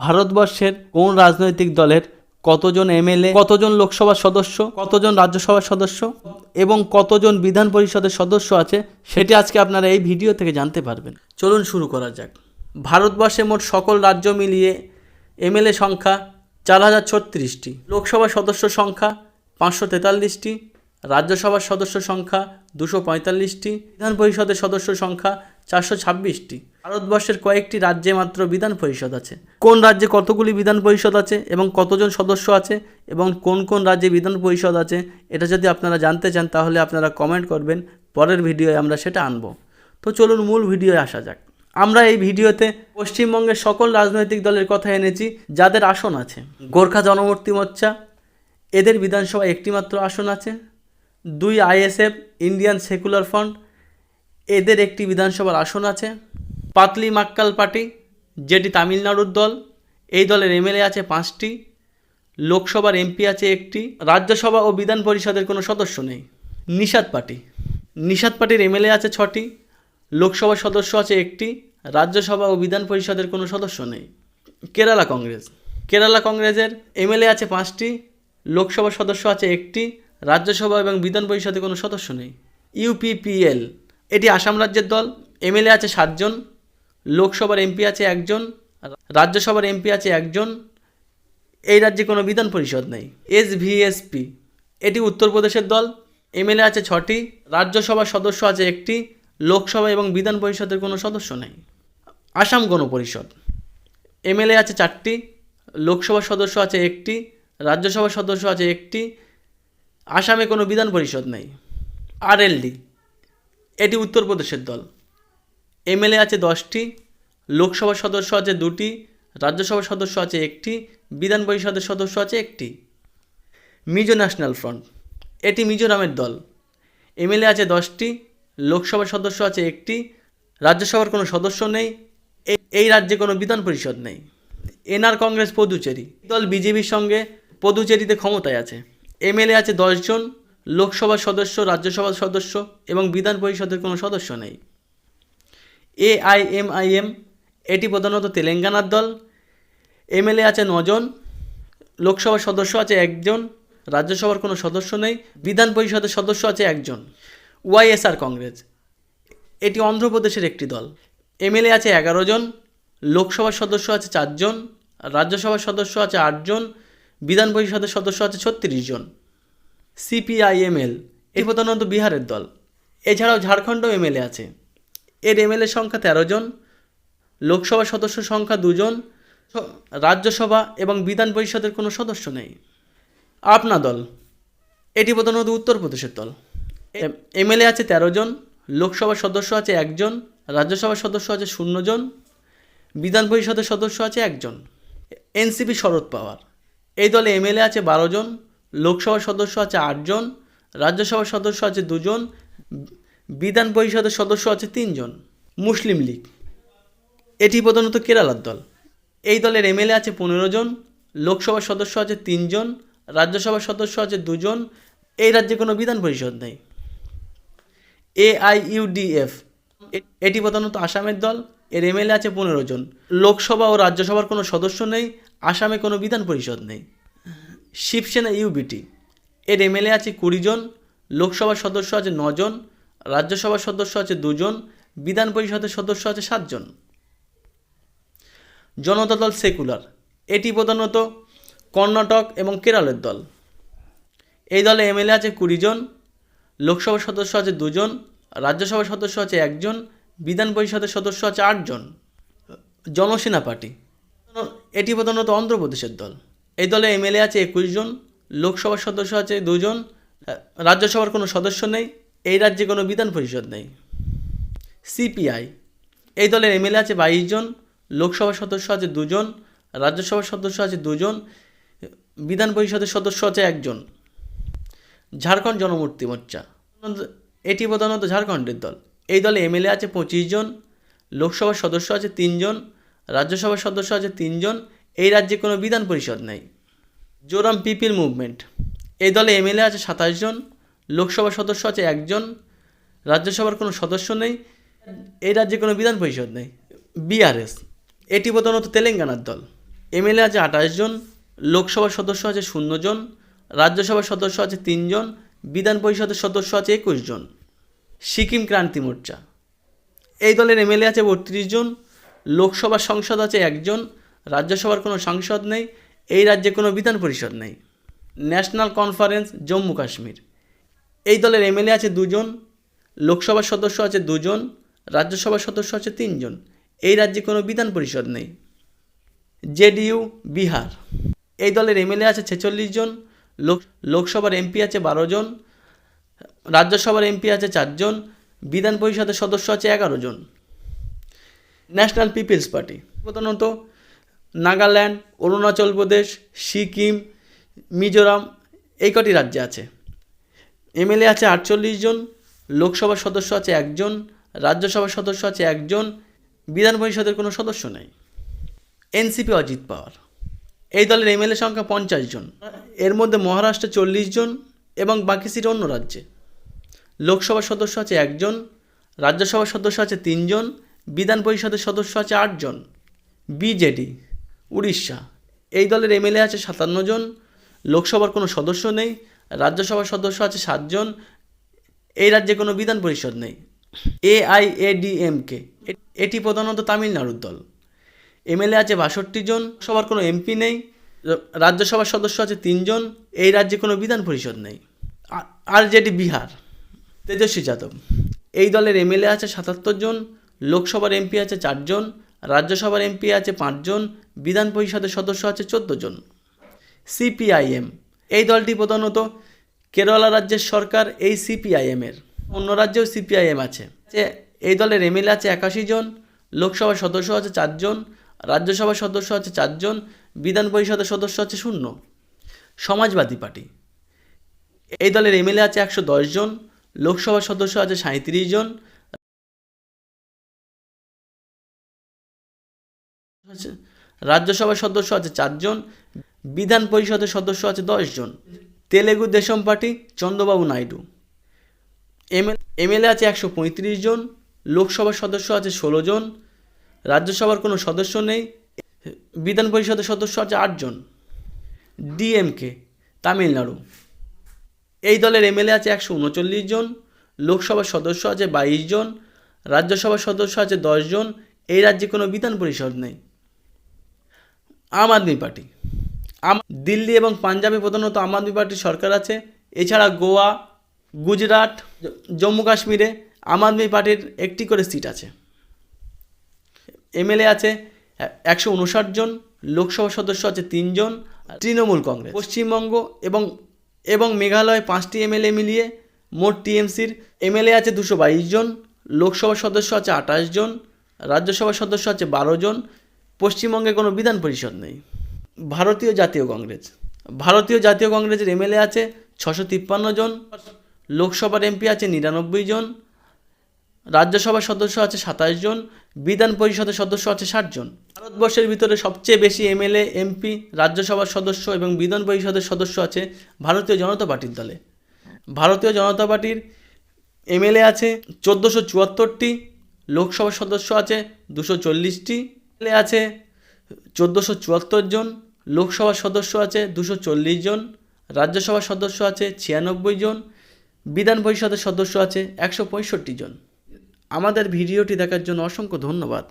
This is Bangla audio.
ভারতবর্ষের কোন রাজনৈতিক দলের কতজন এমএলএ, কতজন লোকসভার সদস্য, কতজন রাজ্যসভার সদস্য এবং কতজন বিধান পরিষদের সদস্য আছে সেটি আজকে আপনারা এই ভিডিও থেকে জানতে পারবেন। চলুন শুরু করা যাক। ভারতবর্ষে মোট সকল রাজ্য মিলিয়ে এমএলএ সংখ্যা চার হাজার ছত্রিশটি, লোকসভা সদস্য সংখ্যা পাঁচশো তেতাল্লিশটি, রাজ্যসভার সদস্য সংখ্যা দুশো পঁয়তাল্লিশটি, বিধান পরিষদের সদস্য সংখ্যা চারশো ছাব্বিশটি। ভারতবর্ষের কয়েকটি রাজ্যে মাত্র বিধান পরিষদ আছে। কোন রাজ্যে কতগুলি বিধান পরিষদ আছে এবং কতজন সদস্য আছে এবং কোন কোন রাজ্যে বিধান পরিষদ আছে, এটা যদি আপনারা জানতে চান, তাহলে আপনারা কমেন্ট করবেন। পরের ভিডিওয়ে আমরা সেটা আনব। তো চলুন মূল ভিডিওয়ে আসা যাক। আমরা এই ভিডিওতে পশ্চিমবঙ্গের সকল রাজনৈতিক দলের কথা এনেছি, যাদের আসন আছে। গোর্খা জনমূর্তি মোর্চা, এদের বিধানসভায় একটিমাত্র আসন আছে। দুই আইএসএফ, ইন্ডিয়ান সেকুলার ফ্রন্ট এদের একটি বিধানসভার আসন আছে পাতলি মাক্কাল পার্টি, যেটি তামিলনাড়ুর দল। এই দলের এমএলএ আছে পাঁচটি। লোকসভার এমপি আছে একটি। রাজ্যসভা ও বিধান পরিষদের কোনো সদস্য নেই। নিষাদ পার্টি। নিষাদ পার্টির এমএলএ আছে ছটি। লোকসভার সদস্য আছে একটি। রাজ্যসভা ও বিধান পরিষদের কোনো সদস্য নেই। কেরালা কংগ্রেস। কেরালা কংগ্রেসের এমএলএ আছে পাঁচটি। লোকসভার সদস্য আছে একটি। রাজ্যসভা এবং বিধান পরিষদে কোনো সদস্য নেই। ইউপিপিএল। এটি আসাম রাজ্যের দল, এমএলএ আছে সাতজন, লোকসভার এমপি আছে একজন রাজ্যসভার এমপি আছে একজন। এই রাজ্যে কোনো বিধান পরিষদ নেই। এস ভিএসপি এটি উত্তরপ্রদেশের দল, এমএলএ আছে ছটি, রাজ্যসভার সদস্য আছে একটি, লোকসভা এবং বিধান পরিষদের কোনো সদস্য নেই। আসাম গণপরিষদ। এমএলএ আছে চারটি, লোকসভার সদস্য আছে একটি, রাজ্যসভার সদস্য আছে একটি, আসামে কোনো বিধান পরিষদ নেই। আরএলডি। এটি উত্তরপ্রদেশের দল। এমএলএ আছে দশটি লোকসভার সদস্য আছে দুটি রাজ্যসভার সদস্য আছে একটি, বিধান পরিষদের সদস্য আছে একটি। Mizo National Front. এটি মিজোরামের দল। এমএলএ আছে দশটি, লোকসভার সদস্য আছে একটি, রাজ্যসভার কোনো সদস্য নেই এই রাজ্যে কোনো বিধান পরিষদ নেই। এনআর কংগ্রেস, পদুচেরি। দল বিজেপির সঙ্গে পদুচেরিতে ক্ষমতায় আছে। এমএলএ আছে দশজন লোকসভার সদস্য রাজ্যসভার সদস্য এবং বিধান পরিষদের কোনো সদস্য নেই। এআইএমআইএম, এটি প্রধানত তেলেঙ্গানার দল। এমএলএ আছে নজন লোকসভার সদস্য আছে একজন, রাজ্যসভার কোনো সদস্য নেই, বিধান পরিষদের সদস্য আছে একজন। ওয়াইএসআর কংগ্রেস, এটি অন্ধ্রপ্রদেশের একটি দল। এমএলএ আছে এগারো জন লোকসভার সদস্য আছে চারজন, রাজ্যসভার সদস্য আছে আটজন, বিধান পরিষদের সদস্য আছে ছত্রিশ জন। সিপিআইএমএল এটি প্রধানত বিহারের দল। এছাড়াও ঝাড়খণ্ড এমএলএ আছে। এর এমএলএ সংখ্যা তেরো জন, লোকসভা সদস্য সংখ্যা দুজন রাজ্যসভা এবং বিধান পরিষদের কোনো সদস্য নেই। আপনা দল, এটি প্রধানত উত্তরপ্রদেশের দল। এমএলএ আছে তেরো জন লোকসভার সদস্য আছে একজন রাজ্যসভার সদস্য আছে শূন্য জন, বিধান পরিষদের সদস্য আছে একজন এনসিপি শরদ পাওয়ার, এই দলে এমএলএ আছে বারো জন লোকসভার সদস্য আছে আটজন, রাজ্যসভার সদস্য আছে দুজন, বিধান পরিষদের সদস্য আছে তিনজন। মুসলিম লীগ। এটি প্রধানত কেরালার দল। এই দলের এমএলএ আছে পনেরো জন, লোকসভার সদস্য আছে তিনজন, রাজ্যসভার সদস্য আছে দুজন। এই রাজ্যে কোনো বিধান পরিষদ নেই। এআইইউডিএফ। এটি প্রধানত আসামের দল, এর এমএলএ আছে পনেরো জন। লোকসভা ও রাজ্যসভার কোনো সদস্য নেই, আসামে কোনো বিধান পরিষদ নেই। শিবসেনা ইউবিটি এর এমএলএ আছে কুড়ি জন, লোকসভার সদস্য আছে নজন রাজ্যসভার সদস্য আছে দুজন বিধান পরিষদের সদস্য আছে সাতজন জনতা দল সেকুলার। এটি প্রধানত কর্ণাটক এবং কেরলের দল। এই দলে এমএলএ আছে কুড়ি জন, লোকসভার সদস্য আছে দুজন রাজ্যসভার সদস্য আছে একজন বিধান পরিষদের সদস্য আছে আটজন জনসেনা পার্টি। এটি প্রধানত অন্ধ্রপ্রদেশের দল। এই দলে এমএলএ আছে একুশ জন, লোকসভার সদস্য আছে দুজন, রাজ্যসভার কোনো সদস্য নেই, এই রাজ্যে কোনো বিধান পরিষদ নেই। সিপিআই, এই দলের এমএলএ আছে বাইশ জন, লোকসভার সদস্য আছে দুজন, রাজ্যসভার সদস্য আছে দুজন, বিধান পরিষদের সদস্য আছে একজন। ঝাড়খণ্ড জনমূর্তি মোর্চা। এটি প্রধানত ঝাড়খণ্ডের দল। এই দলে এমএলএ আছে পঁচিশ জন, লোকসভার সদস্য আছে তিনজন রাজ্যসভার সদস্য আছে তিনজন এই রাজ্যে কোনো বিধান পরিষদ নেই। Zoram People Movement. এই দলে এমএলএ আছে সাতাশ জন লোকসভার সদস্য আছে একজন রাজ্যসভার কোনো সদস্য নেই, এই রাজ্যে কোনো বিধান পরিষদ নেই। বিআরএস। এটি প্রধানত তেলেঙ্গানার দল। এমএলএ আছে আঠাশ জন, লোকসভার সদস্য আছে শূন্য জন, রাজ্যসভার সদস্য আছে তিনজন বিধান পরিষদের সদস্য আছে একুশ জন। সিকিম ক্রান্তি মোর্চা। এই দলের এমএলএ আছে বত্রিশ জন, লোকসভার সংসদ আছে একজন রাজ্যসভার কোনো সাংসদ নেই, এই রাজ্যে কোনো বিধান পরিষদ নেই। National Conference, Jammu Kashmir. এই দলের এমএলএ আছে দুজন লোকসভার সদস্য আছে দুজন, রাজ্যসভার সদস্য আছে তিনজন। এই রাজ্যে কোনো বিধান পরিষদ নেই। জেডিইউ, বিহার। এই দলের এমএলএ আছে ছেচল্লিশ জন, লোক, লোকসভার এমপি আছে বারো জন, রাজ্যসভার এমপি আছে চারজন বিধান পরিষদের সদস্য আছে এগারো জন। National people's party. প্রধানত নাগাল্যান্ড, অরুণাচল প্রদেশ, সিকিম, মিজোরাম, এই কটি রাজ্যে আছে। এমএলএ আছে আটচল্লিশ জন, লোকসভার সদস্য আছে একজন, রাজ্যসভার সদস্য আছে একজন, বিধান পরিষদের কোনো সদস্য নেই। এনসিপি অজিত পাওয়ার। এই দলের এমএলএ সংখ্যা পঞ্চাশ জন। এর মধ্যে মহারাষ্ট্রে চল্লিশ জন এবং বাকি সিট অন্য রাজ্যে। লোকসভার সদস্য আছে একজন, রাজ্যসভার সদস্য আছে তিনজন, বিধান পরিষদের সদস্য আছে আটজন। বিজেডি উড়িষ্যা। এই দলের এমএলএ আছে সাতান্ন জন, লোকসভার কোনো সদস্য নেই, রাজ্যসভার সদস্য আছে সাতজন এই রাজ্যে কোনো বিধান পরিষদ নেই। এআইএডিএমকে এটি প্রধানত তামিলনাড়ুর দল। এমএলএ আছে বাষট্টি জন সবার কোনো এমপি নেই, রাজ্যসভার সদস্য আছে তিনজন এই রাজ্যে কোনো বিধান পরিষদ নেই। আর যেটি বিহার, তেজস্বী যাদব। এই দলের এমএলএ আছে সাতাত্তর জন, লোকসভার এমপি আছে চারজন রাজ্যসভার এমপি আছে পাঁচজন বিধান পরিষদের সদস্য আছে চোদ্দ জন। সিপিআইএম। এই দলটি প্রধানত কেরালা রাজ্যের সরকার, এই সিপিআইএমের অন্য রাজ্যেও সিপিআইএম আছে। যে এই দলের এমএলএ আছে একাশি জন, লোকসভার সদস্য আছে চারজন রাজ্যসভার সদস্য আছে চারজন বিধান পরিষদের সদস্য আছে শূন্য। সমাজবাদী পার্টি। এই দলের এমএলএ আছে একশো দশ জন, লোকসভার সদস্য আছে সাঁত্রিশ জন। রাজ্যসভার সদস্য আছে চারজন, বিধান পরিষদের সদস্য আছে দশজন। Telugu Desam Party Chandrababu Naidu. ML MLA আছে একশো পঁয়ত্রিশ জন, লোকসভার সদস্য আছে ষোলো জন, রাজ্যসভার কোনো সদস্য নেই, বিধান পরিষদের সদস্য আছে আটজন ডিএমকে, তামিলনাড়ু। এই দলের এমএলএ আছে একশো উনচল্লিশ জন, লোকসভার সদস্য আছে বাইশ জন, রাজ্যসভার সদস্য আছে দশজন এই রাজ্যে কোনো বিধান পরিষদ নেই। আম আদমি পার্টি। আম দিল্লি এবং পাঞ্জাবে প্রধানত আম আদমি পার্টির সরকার আছে। এছাড়া গোয়া, গুজরাট, জম্মু কাশ্মীরে আম আদমি পার্টির একটি করে সিট আছে। এমএলএ আছে একশো উনষাট জন, লোকসভা সদস্য আছে তিনজন তৃণমূল কংগ্রেস। পশ্চিমবঙ্গ এবং এবং মেঘালয় পাঁচটি এমএলএ মিলিয়ে মোট টিএমসির এমএলএ আছে দুশো বাইশ জন লোকসভার সদস্য আছে আঠাশ জন রাজ্যসভার সদস্য আছে বারো জন পশ্চিমবঙ্গে কোনো বিধান পরিষদ নেই। ভারতীয় জাতীয় কংগ্রেস। ভারতীয় জাতীয় কংগ্রেসের এমএলএ আছে ছশো তিপ্পান্ন জন, লোকসভার এমপি আছে নিরানব্বই জন, রাজ্যসভার সদস্য আছে সাতাশ জন, বিধান পরিষদের সদস্য আছে ষাট জন। ভারতবর্ষের ভিতরে সবচেয়ে বেশি এমএলএ, এমপি, রাজ্যসভার সদস্য এবং বিধান পরিষদের সদস্য আছে ভারতীয় জনতা পার্টির দলে। ভারতীয় জনতা পার্টির এমএলএ আছে চোদ্দোশো চুয়াত্তরটি, লোকসভার সদস্য আছে দুশো চল্লিশটি আছে, চোদ্দোশো চুয়াত্তর জন লোকসভার সদস্য আছে, দুশো চল্লিশ জন রাজ্যসভার সদস্য আছে, ছিয়ানব্বই জন, বিধান পরিষদের সদস্য আছে, একশো পঁয়ষট্টি জন। আমাদের ভিডিওটি দেখার জন্য অসংখ্য ধন্যবাদ।